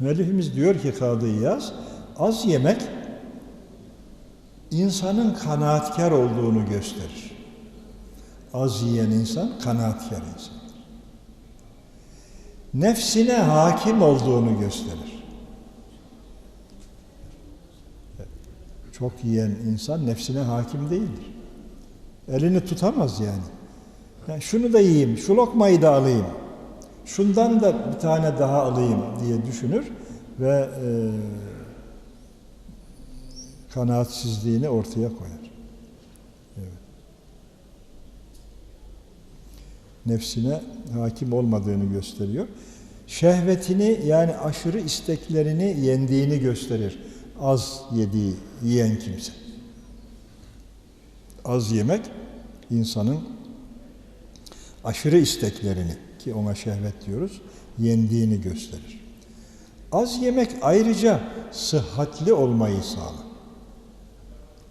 Müellifimiz diyor ki Kadı İyaz, az yemek insanın kanaatkar olduğunu gösterir. Az yiyen insan kanaatkar insandır. Nefsine hakim olduğunu gösterir. Çok yiyen insan nefsine hakim değildir. Elini tutamaz yani. yani şunu da yiyeyim, şu lokmayı da alayım, şundan da bir tane daha alayım diye düşünür ve e, kanaatsizliğini ortaya koyar. Evet. Nefsine hakim olmadığını gösteriyor. Şehvetini yani aşırı isteklerini yendiğini gösterir. Az yediği, yiyen kimse. Az yemek insanın aşırı isteklerini ki ona şehvet diyoruz, yendiğini gösterir. Az yemek ayrıca sıhhatli olmayı sağlar.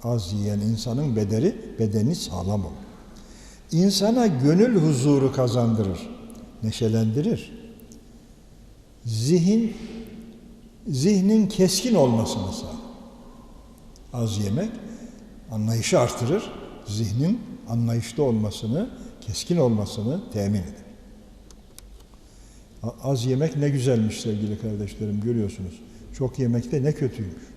Az yiyen insanın bedeni, bedeni sağlam olur. İnsana gönül huzuru kazandırır, neşelendirir. Zihin, zihnin keskin olmasını sağlar. Az yemek anlayışı artırır, zihnin anlayışlı olmasını, keskin olmasını temin eder. Az yemek ne güzelmiş sevgili kardeşlerim görüyorsunuz. Çok yemek de ne kötüymüş.